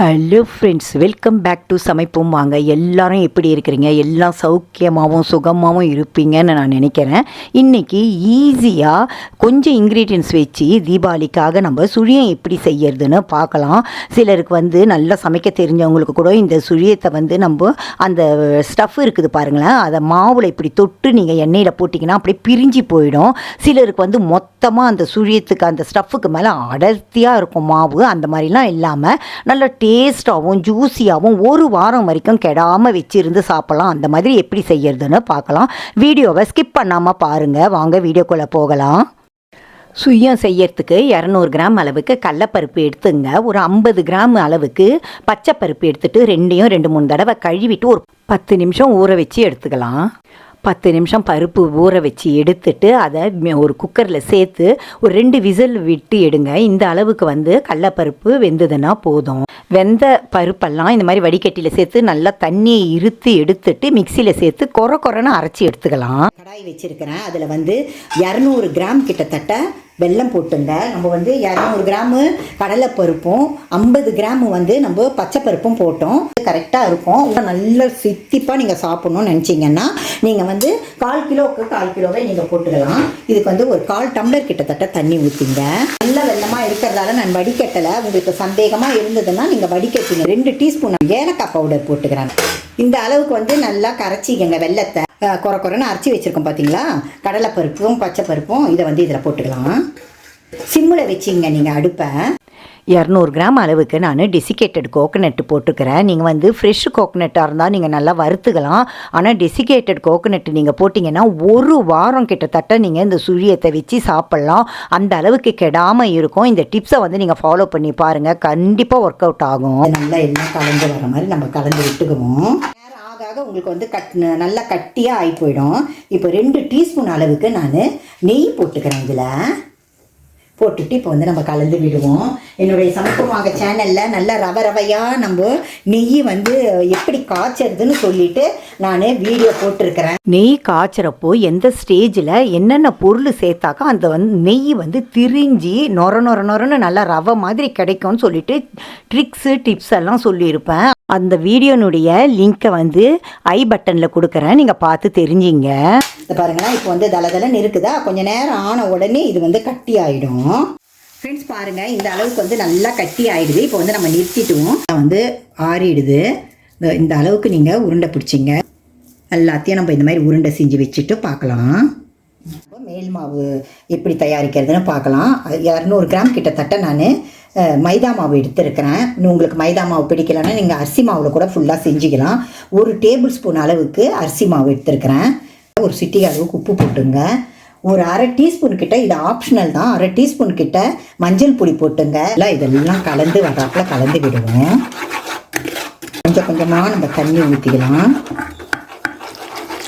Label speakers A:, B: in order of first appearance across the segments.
A: Hello friends welcome back to சமைப்போம். வாங்க எல்லாரும் எப்படி இருக்கிறீங்க? எல்லாம் சௌக்கியமாகவும் சுகமாகவும் இருப்பீங்கன்னு நான் நினைக்கிறேன். இன்றைக்கி ஈஸியாக கொஞ்சம் இன்க்ரீடியன்ஸ் வச்சு தீபாவளிக்காக நம்ம சுழியம் எப்படி செய்யறதுன்னு பார்க்கலாம். சிலருக்கு வந்து நல்லா சமைக்க தெரிஞ்சவங்களுக்கு கூட இந்த சுழியத்தை வந்து நம்ம அந்த ஸ்டஃப் இருக்குது பாருங்களேன். அதை மாவில் இப்படி தொட்டு நீங்கள் எண்ணெயில் போட்டிங்கன்னா அப்படியே பிரிஞ்சு போயிடும். சிலருக்கு வந்து மொத்தமாக அந்த சுழியத்துக்கு அந்த ஸ்டஃப்புக்கு மேலே அடர்த்தியாக இருக்கும் மாவு. அந்த மாதிரிலாம் இல்லாமல் நல்ல டேஸ்ட்டாகவும் ஜூஸியாகவும் ஒரு வாரம் வரைக்கும் கெடாமல் வச்சுருந்து சாப்பிட்லாம். அந்த மாதிரி எப்படி செய்யறதுன்னு பார்க்கலாம். வீடியோவை ஸ்கிப் பண்ணாமல் பாருங்கள் வாங்க வீடியோக்குள்ளே போகலாம். சுயம் செய்யறதுக்கு இரநூறு கிராம் அளவுக்கு கடலப்பருப்பு எடுத்துங்க. ஒரு ஐம்பது கிராம் அளவுக்கு பச்சைப்பருப்பு எடுத்துட்டு ரெண்டையும் ரெண்டு மூணு தடவை கழுவிட்டு ஒரு பத்து நிமிஷம் ஊற வச்சு எடுத்துக்கலாம். பத்து நிமிஷம் பருப்பு ஊற வச்சு எடுத்துட்டு அதை ஒரு குக்கரில் சேர்த்து ஒரு ரெண்டு விசில் விட்டு எடுங்க. இந்த அளவுக்கு வந்து கடலப்பருப்பு வெந்ததுன்னா போதும். வெந்த பருப்பெல்லாம் இந்த மாதிரி வடிகட்டியில் சேர்த்து நல்லா தண்ணியை இருத்து எடுத்துட்டு மிக்சியில் சேர்த்து கொர கொரன்னு அரைச்சி எடுத்துக்கலாம். கடாய் வச்சுருக்கிறேன். அதில் வந்து இரநூறு கிராம் கிட்டத்தட்ட வெல்லம் போட்டுங்க நம்ம வந்து இரநூறு கிராமு கடலைப்பருப்பும் ஐம்பது கிராம் வந்து நம்ம பச்சைப்பருப்பும் போட்டோம். கரெக்டாக இருக்கும். நல்ல சித்திப்பாக நீங்கள் சாப்பிட்ணும்னு நினச்சிங்கன்னா நீங்கள் வந்து கால் கிலோவுக்கு கால் கிலோவே நீங்கள் போட்டுக்கலாம். இதுக்கு வந்து ஒரு கால் டம்ளர் கிட்டத்தட்ட தண்ணி ஊற்றிங்க நல்ல வெள்ளமாக இருக்கிறதால நான் வடிகட்டலை. உங்களுக்கு சந்தேகமாக இருந்ததுன்னா நீங்கள் வடிகட்டிங்க. ரெண்டு டீஸ்பூன் ஏலக்காய் பவுடர் போட்டுக்கிறாங்க இந்த அளவுக்கு வந்து நல்லா கரைச்சிக்கங்க வெள்ளத்தை அஹ், கொர கொரன்னு அரைச்சி வச்சுருக்கோம் பார்த்தீங்களா கடலைப்பருப்பும் பச்சைப்பருப்பும் இதை வந்து இதில் போட்டுக்கலாம். சிம்மில் வச்சிங்க நீங்கள் அடுப்பை. இரநூறு கிராம் அளவுக்கு நான் டெசிகேட்டட் கோகனட் போட்டுக்கிறேன். நீங்கள் வந்து ஃப்ரெஷ் கோகனட்டாக இருந்தால் நீங்கள் நல்லா வறுத்துக்கலாம். ஆனால் டெசிகேட்டட் கோகனட் நீங்கள் போட்டிங்கன்னா ஒரு வாரம் கிட்டத்தட்ட நீங்கள் இந்த சுழியத்தை வச்சு சாப்பிட்லாம். அந்த அளவுக்கு கெடாமல் இருக்கும். இந்த டிப்ஸை வந்து நீங்கள் ஃபாலோ பண்ணி பாருங்கள் கண்டிப்பாக ஒர்க் அவுட் ஆகும். நல்லா எல்லாம் கலந்து வர மாதிரி நம்ம கலந்து விட்டுக்குவோம். உங்களுக்கு வந்து கட் நல்லா கட்டியாக ஆகி போயிடும் இப்போ ரெண்டு டீஸ்பூன் அளவுக்கு நான் நெய் போட்டுக்கிறேன் இதில். போட்டுட்டு இப்போ வந்து நம்ம கலந்து விடுவோம். என்னுடைய சமூகமாக சேனலில் நல்லா ரவ ரவையாக நம்ம நெய் வந்து எப்படி காய்ச்சறதுன்னு சொல்லிட்டு நான் வீடியோ போட்டிருக்கிறேன். நெய் காய்ச்சறப்போ எந்த ஸ்டேஜில் என்னென்ன பொருள் சேர்த்தாக்கா அந்த வந்து நெய் வந்து திரிஞ்சு நொர நொர நொரன்னு நல்லா ரவை மாதிரி கிடைக்கும்னு சொல்லிட்டு ட்ரிக்ஸு டிப்ஸ் எல்லாம் சொல்லியிருப்பேன். அந்த வீடியோனுடைய லிங்க்கை வந்து ஐ பட்டனில் கொடுக்குறேன். நீங்கள் பார்த்து தெரிஞ்சிங்க. இது பாருங்களேன் இப்போ வந்து தலதலன்னு இருக்குதா கொஞ்ச நேரம் ஆன உடனே இது வந்து கட்டி ஆகிடும் ஃப்ரெண்ட்ஸ் பாருங்கள் இந்த அளவுக்கு வந்து நல்லா கட்டி ஆகிடுது இப்போ வந்து நம்ம நிறுத்திட்டுவோம் வந்து ஆறிடுது. இந்த- அளவுக்கு நீங்கள் உருண்டை பிடிச்சிங்க. எல்லாத்தையும் நம்ம இந்த மாதிரி உருண்டை செஞ்சு வச்சுட்டு பார்க்கலாம். மேல் மாவு எப்படி தயாரிக்கிறதுன்னு பார்க்கலாம். இரநூறு கிராம் கிட்டத்தட்ட நான் மைதா மாவு எடுத்துருக்கிறேன். இன்னும் உங்களுக்கு மைதா மாவு பிடிக்கலன்னா நீங்கள் அரிசி மாவில் கூட ஃபுல்லாக செஞ்சுக்கலாம். ஒரு டேபிள் ஸ்பூன் அளவுக்கு அரிசி மாவு எடுத்துருக்கிறேன். ஒரு சிட்டி அளவுக்கு உப்பு போட்டுங்க. ஒரு அரை டீஸ்பூன் கிட்ட இது ஆப்ஷனல் தான். அரை டீஸ்பூன் கிட்ட மஞ்சள் பொடி போட்டுங்க. எல்லாம் இதெல்லாம் கலந்து வர்றாப்புல கலந்து விடுவோம் கொஞ்சம் கொஞ்சமாக நம்ம தண்ணி ஊற்றிக்கலாம்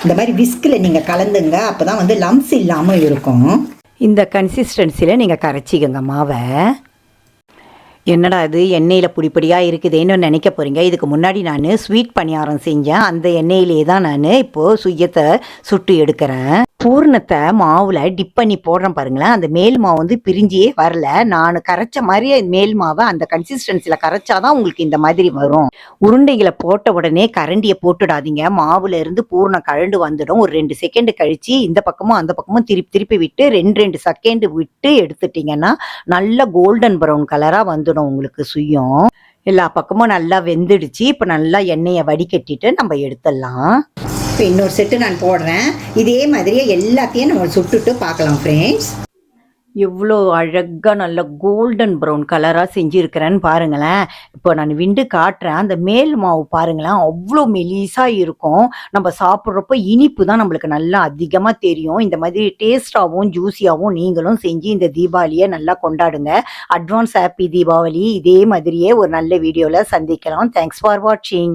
A: இந்த மாதிரி விஸ்கில் நீங்கள் கலந்துங்க. அப்போ தான் வந்து லம்ஸ் இல்லாமல் இருக்கும். இந்த கன்சிஸ்டன்சியில் நீங்கள் கரைச்சிக்கங்க மாவை. என்னடா இது எண்ணெயில் பொடிப்படியாக இருக்குதேன்னு நினைக்க போகிறீங்க இதுக்கு முன்னாடி நான் ஸ்வீட் பணியாரம் செஞ்சேன். அந்த எண்ணெயிலே தான் நான் இப்போது சுய்யத்தை சுட்டு எடுக்கிறேன். பூர்ணத்தை மாவில் டிப் பண்ணி போடுறேன் பாருங்களேன். அந்த மேல் மாவு வந்து பிரிஞ்சியே வரல. நான் கரைச்ச மாதிரியே மேல் மாவை அந்த கன்சிஸ்டன்சியில் கரைச்சாதான் உங்களுக்கு இந்த மாதிரி வரும். உருண்டைகளை போட்ட உடனே கரண்டியை போட்டுடாதீங்க. மாவுல இருந்து பூர்ணம் கழண்டு வந்துடும். ஒரு ரெண்டு செகண்ட் கழிச்சு இந்த பக்கமும் அந்த பக்கமும் திருப்பி திருப்பி விட்டு ரெண்டு ரெண்டு செகண்ட் விட்டு எடுத்துட்டீங்கன்னா நல்ல கோல்டன் ப்ரௌன் கலராக வந்துடும் உங்களுக்கு சுயம். எல்லா பக்கமும் நல்லா வெந்துடுச்சு. இப்போ நல்லா எண்ணெயை வடிகட்டிட்டு நம்ம எடுத்துடலாம். இப்போ இன்னொரு செட்டு நான் போடுறேன். இதே மாதிரியே எல்லாத்தையும் நம்ம சுட்டுட்டு பார்க்கலாம் ஃப்ரெண்ட்ஸ் எவ்வளோ அழகாக நல்ல கோல்டன் ப்ரௌன் கலராக செஞ்சுருக்கிறேன்னு பாருங்களேன். இப்போ நான் விண்டு காட்டுறேன். அந்த மேல் மாவு பாருங்களேன். அவ்வளோ மெலிசாக இருக்கும். நம்ம சாப்பிட்றப்போ இனிப்பு தான் நம்மளுக்கு நல்லா அதிகமாக தெரியும். இந்த மாதிரி டேஸ்டாகவும் ஜூஸியாகவும் நீங்களும் செஞ்சு இந்த தீபாவளியை நல்லா கொண்டாடுங்க. அட்வான்ஸ் ஹாப்பி தீபாவளி இதே மாதிரியே ஒரு நல்ல வீடியோவில் சந்திக்கலாம். தேங்க்ஸ் ஃபார் வாட்சிங்